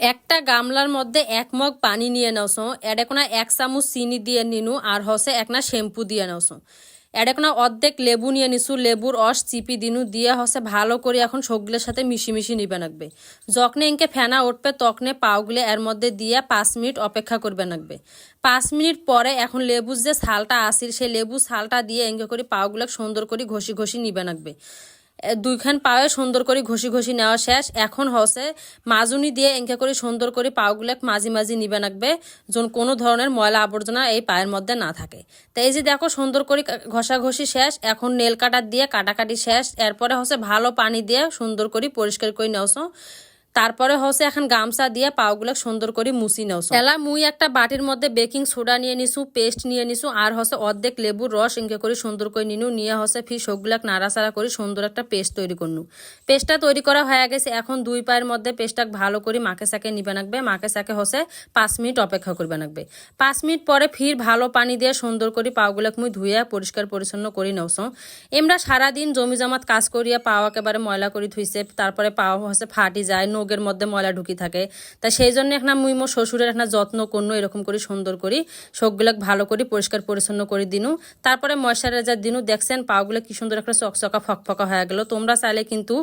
একটা গামলার মধ্যে এক মগ পানি নিয়ে নাওছো এডে কোনা এক চামচ চিনি দিয়ে নিনু, আর হসে একনা শ্যাম্পু দিয়ে নাওছো এডে কোনা অর্ধেক লেবু নিয়ে নিছু লেবুর অস চিপি দিনু, দিয়ে হসে ভালো করে এখন সবগুলোর সাথে মিশি মিশি নিবে নাকবে যখনে ইনকে ফেনা উঠবে, তখনে পাওগুলো এর মধ্যে দিয়ে পাঁচ মিনিট অপেক্ষা করবে নাকবে পাঁচ মিনিট পরে এখন লেবুর যে ছালটা আসির সেই লেবু ছালটা দিয়ে এঙ্গে করে পাওগুলো সুন্দর করে ঘষি ঘষি নিবে নাকবে দুইখান পায়ে সুন্দর করে ঘষি ঘষি নেওয়া শেষ। এখন হসে মাজুনি দিয়ে এঙ্কে করে সুন্দর করে পাওগুলো মাঝি মাঝি নিবে নাকবে, যেন কোনো ধরনের ময়লা আবর্জনা এই পায়ের মধ্যে না থাকে। তো এই যে দেখো সুন্দর করে ঘষা ঘষি শেষ, এখন নেল কাটার দিয়ে কাটাকাটি শেষ, এরপরে হচ্ছে ভালো পানি দিয়ে সুন্দর করে পরিষ্কার করে নেওছো তারপরে হচ্ছে এখন গামছা দিয়ে পাওগুলো সুন্দর করে মুছি নেওছো এলা মুই একটা বাটির মধ্যে বেকিং সোডা নিয়ে নিছু, পেস্ট নিয়ে নিছু, আর হচ্ছে অর্ধেক লেবুর রস ইনকে করে সুন্দর করে নিনু, নিয়ে হচ্ছে ফির সবগুলাক নাড়াচাড়া করে সুন্দর একটা পেস্ট তৈরি করনু। পেস্টটা তৈরি করা হয়ে গেছে, এখন দুই পায়ের মধ্যে পেস্টটা ভালো করে মাকে সাকে নিবে নাকবে মাকে সাকে হচ্ছে পাঁচ মিনিট অপেক্ষা করবে নাকবে পাঁচ মিনিট পরে ফির ভালো পানি দিয়ে সুন্দর করে পাওগুলাক মুই ধুইয়া পরিষ্কার পরিচ্ছন্ন করে নেওছো এমরা সারাদিন জমি জমাত কাজ করিয়া পাও একেবারে ময়লা করে ধুইছে তারপরে পাও হচ্ছে ফাটি যায় নোগের মধ্যে ময়লা ঢুকি থাকে। তা সেই জন্য এখন মুই শ্বশুরের এখন যত্ন করনু, এরকম করে সুন্দর করি সবগুলো ভালো করে, পরিষ্কার পরিচ্ছন্ন করে দিনু। তারপরে ময়শ্চারাইজার দিনু, দেখছেন পাওগুলো কি সুন্দর একটা চকচকা, ফকফকা হয়ে গেল। তোমরা চাইলে কিন্তু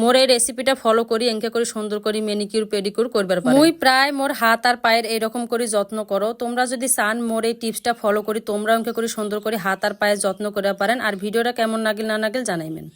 মোর এই রেসিপিটা ফলো করি এঙ্কে করে সুন্দর করে মেনিকিউর পেডিকিউর করবার মুই প্রায় মোর হাত আর পায়ের এরকম করে যত্ন করো। তোমরা যদি চান মোর এই টিপসটা ফলো করি তোমরা এঙ্কে করে সুন্দর করে হাত আর পায়ের যত্ন করে পারেন। আর ভিডিওটা কেমন নাগিল না নাগিল জানাইবেন।